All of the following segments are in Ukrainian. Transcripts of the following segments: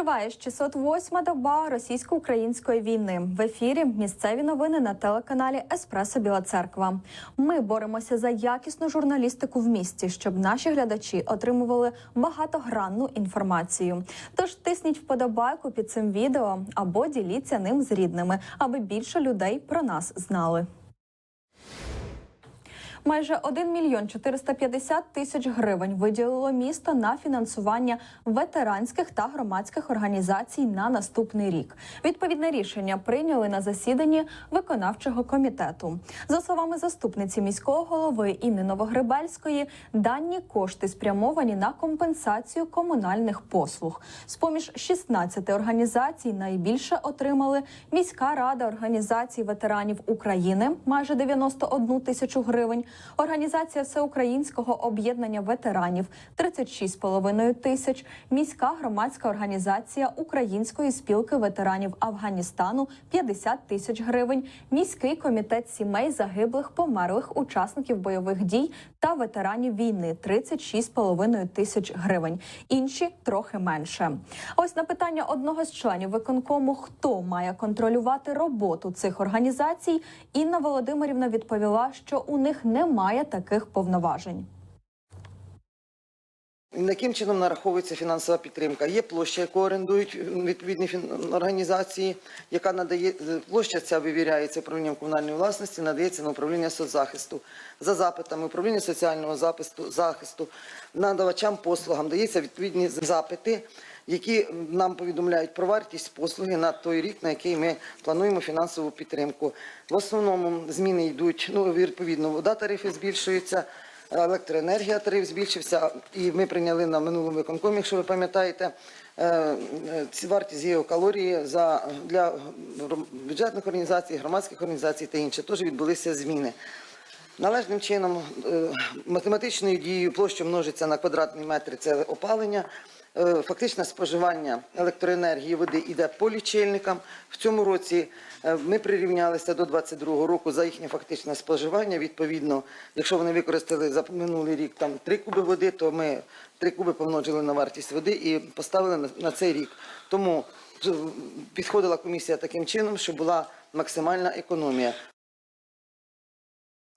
Триває 608 доба російсько-української війни. В ефірі місцеві новини на телеканалі Еспресо Біла Церква. Ми боремося за якісну журналістику в місті, щоб наші глядачі отримували багатогранну інформацію. Тож тисніть вподобайку під цим відео або діліться ним з рідними, аби більше людей про нас знали. Майже 1 мільйон 450 тисяч гривень виділило місто на фінансування ветеранських та громадських організацій на наступний рік. Відповідне рішення прийняли на засіданні виконавчого комітету. За словами заступниці міського голови Інни Новогребельської, дані кошти спрямовані на компенсацію комунальних послуг. З поміж 16 організацій найбільше отримали міська рада організацій ветеранів України майже 91 тисячу гривень. Організація Всеукраїнського об'єднання ветеранів 36,5 тисяч. Міська громадська організація Української спілки ветеранів Афганістану 50 тисяч гривень. Міський комітет сімей загиблих померлих учасників бойових дій та ветеранів війни 36,5 тисяч гривень. Інші трохи менше. Ось на питання одного з членів виконкому, хто має контролювати роботу цих організацій, Інна Володимирівна відповіла, що у них немає таких повноважень. Яким чином нараховується фінансова підтримка? Є площа, яку орендують відповідні організації, яка надає площа ця вивіряється управлінням комунальної власності, надається на управління соцзахисту. За запитами управління соціального захисту, захисту надавачам послугам дається відповідні запити, які нам повідомляють про вартість послуги на той рік, на який ми плануємо фінансову підтримку. В основному зміни йдуть ну відповідно, вода тарифи збільшуються. Електроенергія тариф збільшився, і ми прийняли на минулому виконкомі, якщо ви пам'ятаєте, е, вартість геокалорії за для бюджетних організацій, громадських організацій та інше. Теж відбулися зміни. Належним чином е, математичною дією площа множиться на квадратний метр це опалення. Е, Фактичне споживання електроенергії води йде по лічильникам. В цьому році е, ми прирівнялися до 2022 року за їхнє фактичне споживання. Відповідно, якщо вони використали за минулий рік там 3 куби води, то ми 3 куби помножили на вартість води і поставили на, цей рік. Тому підходила комісія таким чином, щоб була максимальна економія.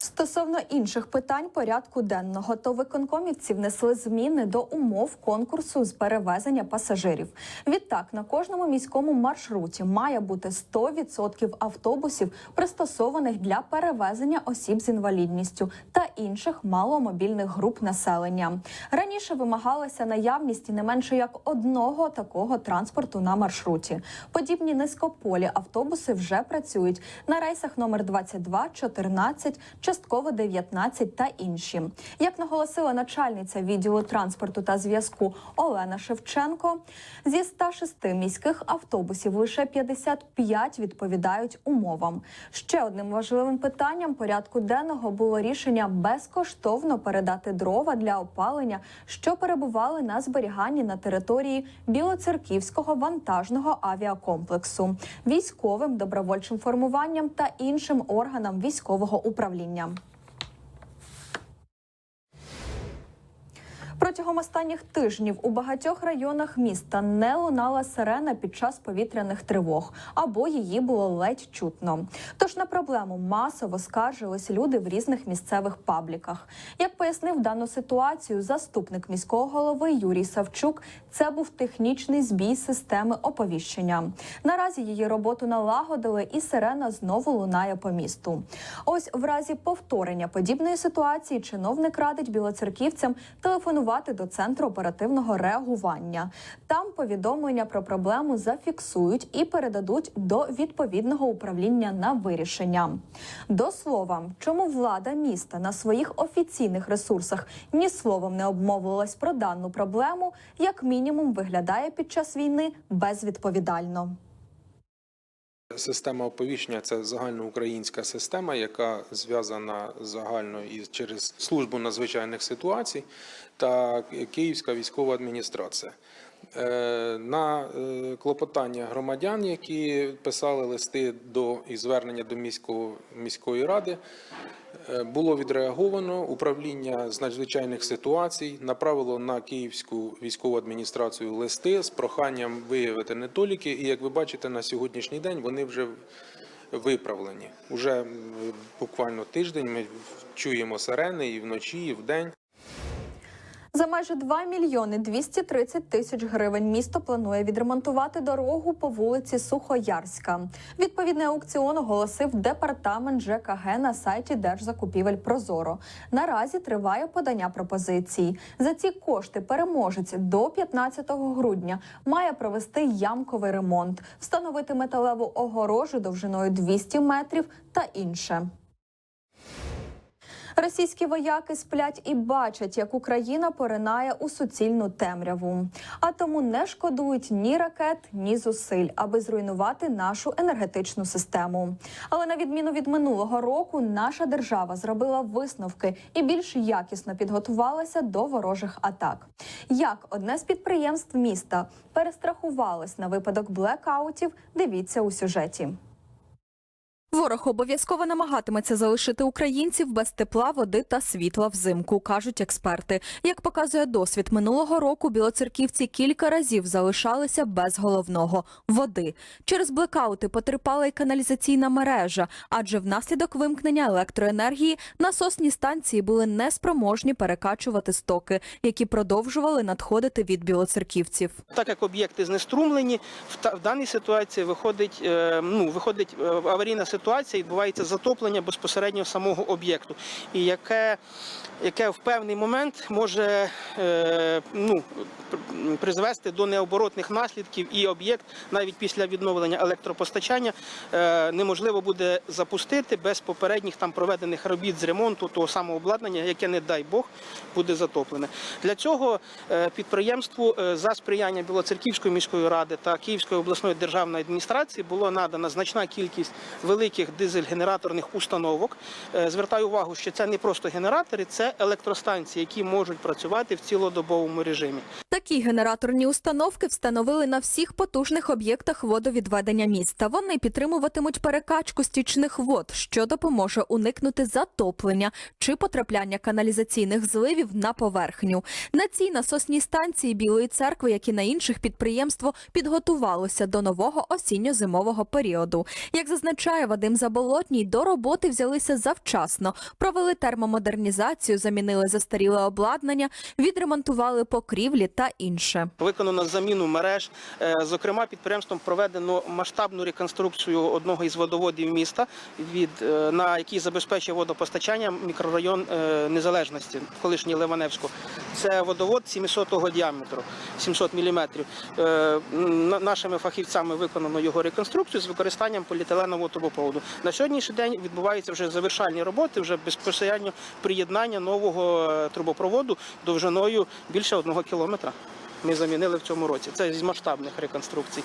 Стосовно інших питань порядку денного, то виконкомівці внесли зміни до умов конкурсу з перевезення пасажирів. Відтак на кожному міському маршруті має бути 100% автобусів, пристосованих для перевезення осіб з інвалідністю та інших маломобільних груп населення. Раніше вимагалася наявність не менше як одного такого транспорту на маршруті. Подібні низькополі автобуси вже працюють на рейсах номер 22, 14, частково 19 та інші. Як наголосила начальниця відділу транспорту та зв'язку Олена Шевченко, зі 106 міських автобусів лише 55 відповідають умовам. Ще одним важливим питанням порядку денного було рішення безкоштовно передати дрова для опалення, що перебували на зберіганні на території Білоцерківського вантажного авіакомплексу, військовим добровольчим формуванням та іншим органам військового управління. Протягом останніх тижнів у багатьох районах міста не лунала сирена під час повітряних тривог, або її було ледь чутно. Тож на проблему масово скаржились люди в різних місцевих пабліках. Як пояснив дану ситуацію заступник міського голови Юрій Савчук, це був технічний збій системи оповіщення. Наразі її роботу налагодили, і сирена знову лунає по місту. Ось в разі повторення подібної ситуації чиновник радить білоцерківцям телефонувати до центру оперативного реагування. Там повідомлення про проблему зафіксують і передадуть до відповідного управління на вирішення. До слова, чому влада міста на своїх офіційних ресурсах ні словом не обмовилась про дану проблему, як мінімум виглядає під час війни безвідповідально. Система оповіщення це загальноукраїнська система, яка зв'язана загально із через службу надзвичайних ситуацій та Київська військова адміністрація. Е, На е, клопотання громадян, які писали листи до і звернення до міського, міської ради, е, було відреаговано. Управління з надзвичайних ситуацій направило на Київську військову адміністрацію листи з проханням виявити недоліки. І як ви бачите, на сьогоднішній день вони вже виправлені. Уже буквально тиждень ми чуємо сирени і вночі, і вдень. За майже 2 мільйони 230 тисяч гривень місто планує відремонтувати дорогу по вулиці Сухоярська. Відповідний аукціон оголосив департамент ЖКГ на сайті Держзакупівель Прозоро. Наразі триває подання пропозицій. За ці кошти переможець до 15 грудня має провести ямковий ремонт, встановити металеву огорожу довжиною 200 метрів та інше. Російські вояки сплять і бачать, як Україна поринає у суцільну темряву, а тому не шкодують ні ракет, ні зусиль, аби зруйнувати нашу енергетичну систему. Але на відміну від минулого року, наша держава зробила висновки і більш якісно підготувалася до ворожих атак. Як одне з підприємств міста перестрахувалось на випадок блекаутів, дивіться у сюжеті. Ворог обов'язково намагатиметься залишити українців без тепла, води та світла взимку, кажуть експерти. Як показує досвід минулого року, білоцерківці кілька разів залишалися без головного води. Через блекаути потерпала й каналізаційна мережа, адже внаслідок вимкнення електроенергії насосні станції були неспроможні перекачувати стоки, які продовжували надходити від білоцерківців. Так як об'єкти знеструмлені, в, даній ситуації виходить, е, ну, виходить е, аварійна ситуація, відбувається затоплення безпосередньо самого об'єкту, і яке, яке в певний момент може е, ну, призвести до необоротних наслідків, і об'єкт навіть після відновлення електропостачання е, неможливо буде запустити без попередніх там проведених робіт з ремонту того самого обладнання, яке, не дай Бог, буде затоплене. Для цього е, підприємству е, за сприяння Білоцерківської міської ради та Київської обласної державної адміністрації було надана значна кількість великих дизель-генераторних установок. Е, Звертаю увагу, що це не просто генератори, це електростанції, які можуть працювати в цілодобовому режимі. Такі генераторні установки встановили на всіх потужних об'єктах водовідведення міста. Вони підтримуватимуть перекачку стічних вод, що допоможе уникнути затоплення чи потрапляння каналізаційних зливів на поверхню. На цій насосній станції Білої церкви, як і на інших підприємство, підготувалося до нового осінньо-зимового періоду. Як зазначає Вадим Заболотній, до роботи взялися завчасно, провели термомодернізацію, замінили застаріле обладнання, відремонтували покрівлі та інше. Виконано заміну мереж. Е, Зокрема, підприємством проведено масштабну реконструкцію одного із водоводів міста, від е, на який забезпечує водопостачання мікрорайон е, Незалежності, колишній Ливаневську. Це водовод 700-го діаметру, 700 міліметрів. Е, Нашими фахівцями виконано його реконструкцію з використанням поліетиленового трубопроводу. На сьогоднішній день відбуваються вже завершальні роботи, вже безпосередньо приєднання нового трубопроводу довжиною більше одного кілометра. Ми замінили в цьому році. Це з масштабних реконструкцій.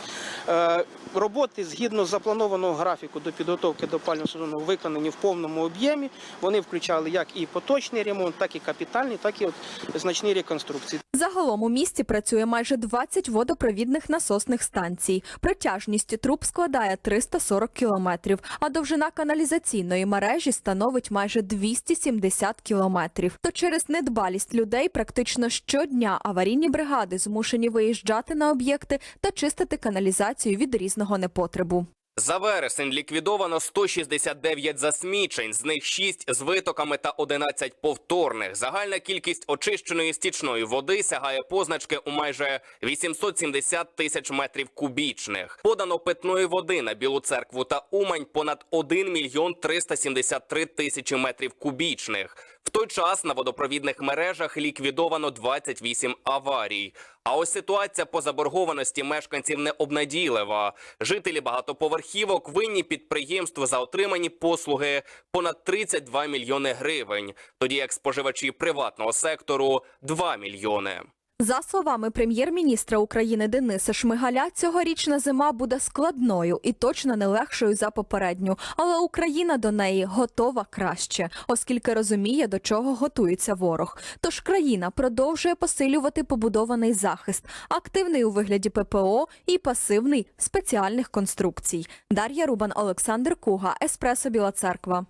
Е, роботи згідно запланованого графіку до підготовки до опального сезону виконані в повному об'ємі. Вони включали як і поточний ремонт, так і капітальний, так і от значні реконструкції. Загалом у місті працює майже 20 водопровідних насосних станцій. Протяжність труб складає 340 кілометрів, а довжина каналізаційної мережі становить майже 270 кілометрів. То через недбалість людей практично щодня аварійні бригади змушені виїжджати на об'єкти та чистити каналізацію від різного непотребу. За вересень ліквідовано 169 засмічень, з них 6 з витоками та 11 повторних. Загальна кількість очищеної стічної води сягає позначки у майже 870 тисяч метрів кубічних. Подано питної води на Білу церкву та Умань понад 1 мільйон 373 тисячі метрів кубічних. В той час на водопровідних мережах ліквідовано 28 аварій. А ось ситуація по заборгованості мешканців не обнадійлива. Жителі багатоповерхівок винні підприємству за отримані послуги понад 32 мільйони гривень, тоді як споживачі приватного сектору 2 мільйони. За словами прем'єр-міністра України Дениса Шмигаля, цьогорічна зима буде складною і точно не легшою за попередню. Але Україна до неї готова краще, оскільки розуміє, до чого готується ворог. Тож країна продовжує посилювати побудований захист, активний у вигляді ППО і пасивний спеціальних конструкцій. Дар'я Рубан, Олександр Куга, Еспресо Біла Церква.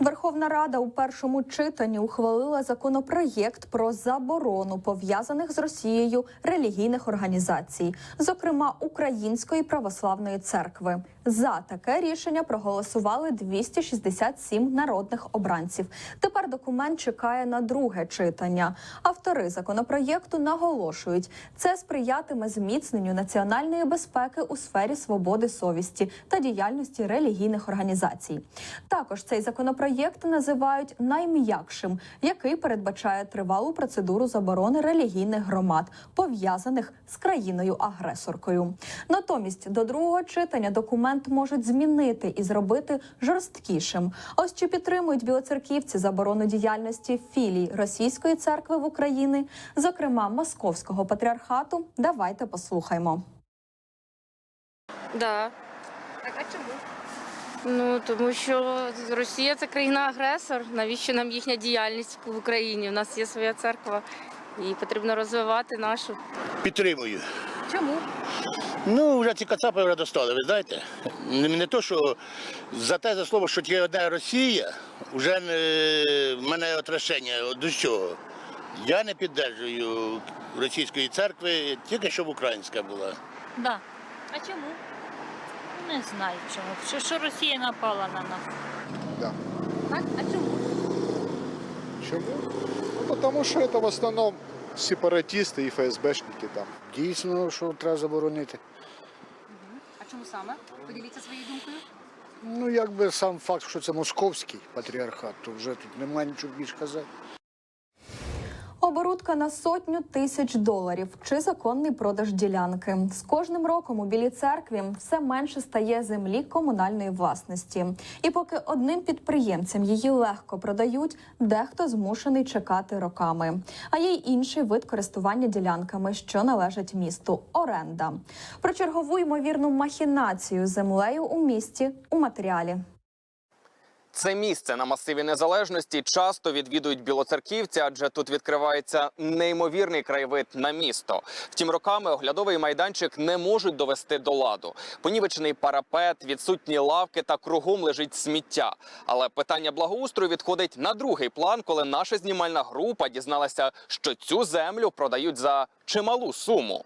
Верховна Рада у першому читанні ухвалила законопроєкт про заборону пов'язаних з Росією релігійних організацій, зокрема Української православної церкви. За таке рішення проголосували 267 народних обранців. Тепер документ чекає на друге читання. Автори законопроєкту наголошують, це сприятиме зміцненню національної безпеки у сфері свободи совісті та діяльності релігійних організацій. Також цей законопроєкт називають найм'якшим, який передбачає тривалу процедуру заборони релігійних громад, пов'язаних з країною-агресоркою. Натомість до другого читання документ можуть змінити і зробити жорсткішим. Ось чи підтримують білоцерківці заборону діяльності філій Російської церкви в Україні, зокрема Московського патріархату. Давайте послухаймо. Да. Так, а чому? Ну тому що Росія це країна-агресор. Навіщо нам їхня діяльність в Україні? У нас є своя церква, і потрібно розвивати нашу. Підтримую. Чому? Ну, вже ці кацапи вже достали, ви знаєте. Не, то, що за те за слово, що тільки одна Росія, вже не, в мене отрашення до чого. Я не підтримую російської церкви, тільки щоб українська була. Да. А чому? Не знаю чому. Що, що Росія напала на нас? Да. Так? А чому? Чему? Ну, потому что это в основном сепаратисты и ФСБшники там. Дійсно, що треба заборонити. А чому саме? Поділіться своєю думкою. Ну, якби сам факт, що це московський патріархат, то вже тут немає нічого більше казати. Оборудка на сотню тисяч доларів чи законний продаж ділянки. З кожним роком у Білій церкві все менше стає землі комунальної власності. І поки одним підприємцям її легко продають, дехто змушений чекати роками. А є й інший вид користування ділянками, що належать місту оренда. Про чергову ймовірну махінацію землею у місті у матеріалі. Це місце на масиві незалежності часто відвідують білоцерківці, адже тут відкривається неймовірний краєвид на місто. Втім, роками оглядовий майданчик не можуть довести до ладу. Понівечений парапет, відсутні лавки та кругом лежить сміття. Але питання благоустрою відходить на другий план, коли наша знімальна група дізналася, що цю землю продають за чималу суму.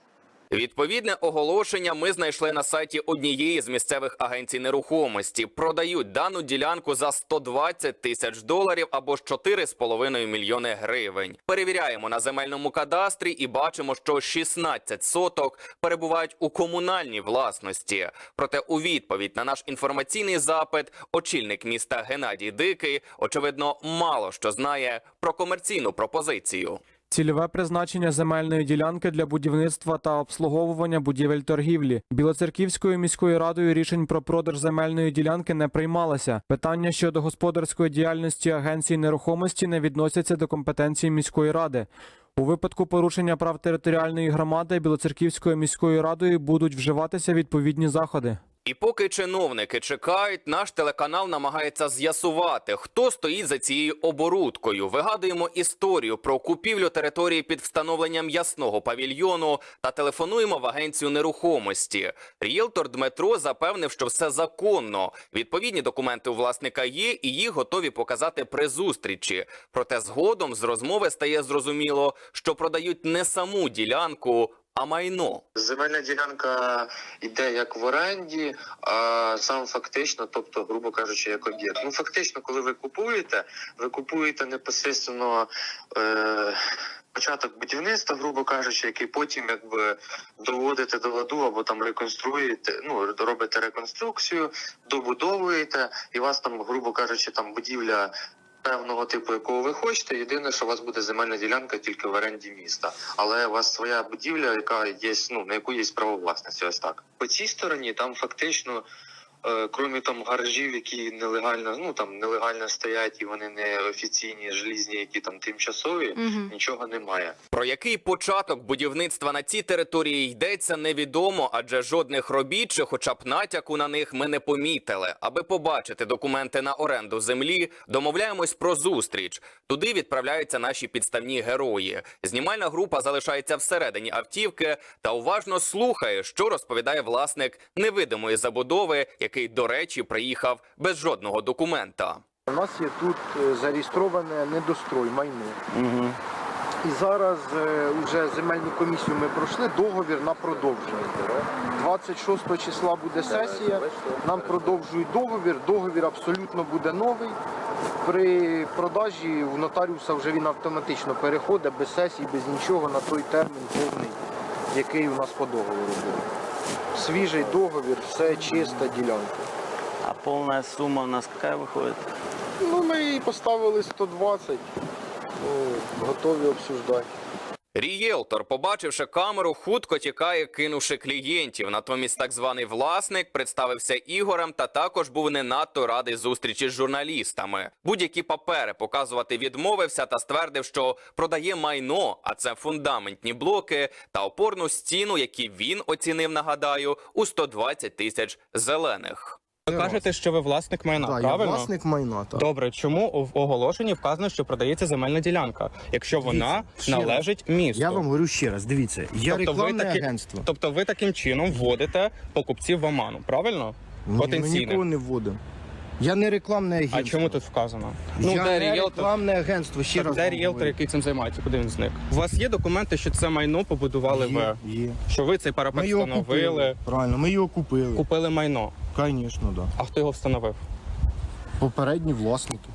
Відповідне оголошення ми знайшли на сайті однієї з місцевих агенцій нерухомості. Продають дану ділянку за 120 тисяч доларів або ж 4,5 мільйони гривень. Перевіряємо на земельному кадастрі і бачимо, що 16 соток перебувають у комунальній власності. Проте у відповідь на наш інформаційний запит очільник міста Геннадій Дикий очевидно мало що знає про комерційну пропозицію. Цільове призначення земельної ділянки для будівництва та обслуговування будівель торгівлі. Білоцерківською міською радою рішень про продаж земельної ділянки не приймалося. Питання щодо господарської діяльності агенцій нерухомості не відносяться до компетенції міської ради. У випадку порушення прав територіальної громади Білоцерківською міською радою будуть вживатися відповідні заходи. І поки чиновники чекають, наш телеканал намагається з'ясувати, хто стоїть за цією оборудкою. Вигадуємо історію про купівлю території під встановленням ясного павільйону та телефонуємо в агенцію нерухомості. Ріелтор Дмитро запевнив, що все законно. Відповідні документи у власника є, і їх готові показати при зустрічі. Проте згодом з розмови стає зрозуміло, що продають не саму ділянку, а майно. Земельна ділянка йде як в оренді, а сам фактично, тобто, грубо кажучи, як об'єкт. Ну фактично, коли ви купуєте, ви купуєте непосередньо е, початок будівництва, грубо кажучи, який потім якби доводите до ладу або там реконструюєте, ну робите реконструкцію, добудовуєте, і вас там, грубо кажучи, там будівля. Певного типу, якого ви хочете, єдине, що у вас буде земельна ділянка тільки в оренді міста, але у вас своя будівля, яка є, ну на яку є право власності. Ось так. По цій стороні там фактично е, крім там гаражів, які нелегально, ну там нелегально стоять, і вони не офіційні, желізні, які там тимчасові, нічого немає. Про який початок будівництва на цій території йдеться, невідомо, адже жодних робіт чи хоча б натяку на них ми не помітили. Аби побачити документи на оренду землі, домовляємось про зустріч. Туди відправляються наші підставні герої. Знімальна група залишається всередині автівки та уважно слухає, що розповідає власник невидимої забудови, який, до речі, приїхав без жодного документа. У нас є тут е, зареєстроване недострой майно. Угу. І зараз е, вже земельну комісію ми пройшли договір на продовження. 26 числа буде сесія. Нам продовжують договір. Договір абсолютно буде новий. При продажі у нотаріуса вже він автоматично переходить без сесії, без нічого на той термін повний, який у нас по договору був. Свіжий договір, все чиста ділянка. А повна сума у нас яка виходить? Ну, ми її поставили 120, ну, готові обсуждати. Рієлтор, побачивши камеру, хутко тікає, кинувши клієнтів. Натомість так званий власник представився Ігорем та також був не надто радий зустрічі з журналістами. Будь-які папери показувати відмовився та ствердив, що продає майно, а це фундаментні блоки та опорну стіну, які він оцінив, нагадаю, у 120 тисяч зелених. Ви кажете, що ви власник майна, правильно? власник майна, так. Добре, чому в оголошенні вказано, що продається земельна ділянка, якщо вона ще раз. належить місту? Я вам говорю ще раз, дивіться, я Тобто ви рекламне таки- агентство. Тобто ви таким чином вводите покупців в оману, правильно? Ні, ми нікого не вводимо. Я не рекламне агентство. А чому тут вказано? Ну, я де не ріелтор? рекламне агентство, ще Так раз де вам ріелтор, говорю. який цим займається? Куди він зник? У вас є документи, що це майно побудували Є, ви? є. Що ви цей парапет Ми його встановили, купили. Правильно, ми його купили. купили майно. Звісно, да. А хто його встановив? Попередні власники.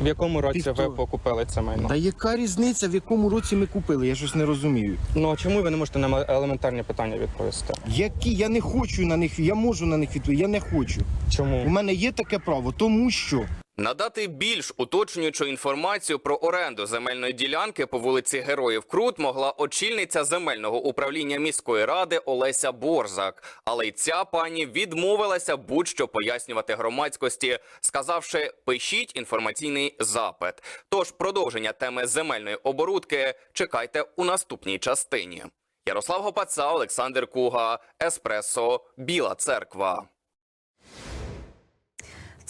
В якому році ви покупили це майно? Та яка різниця, в якому році ми купили? Я щось не розумію. Ну а чому ви не можете на елементарні питання відповісти? Які я не хочу на них, я можу на них відповісти, я не хочу. Чому? У мене є таке право, тому що Надати більш уточнюючу інформацію про оренду земельної ділянки по вулиці Героїв Крут могла очільниця земельного управління міської ради Олеся Борзак. Але й ця пані відмовилася будь-що пояснювати громадськості, сказавши: пишіть інформаційний запит. Тож продовження теми земельної оборудки чекайте у наступній частині. Ярослав Гопаца, Олександр Куга, Еспресо, Біла Церква.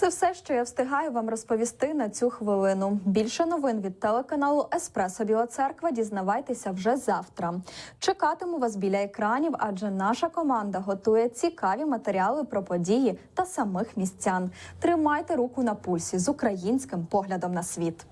Це все, що я встигаю вам розповісти на цю хвилину. Більше новин від телеканалу Еспресо Біла Церква дізнавайтеся вже завтра. Чекатиму вас біля екранів, адже наша команда готує цікаві матеріали про події та самих містян. Тримайте руку на пульсі з українським поглядом на світ.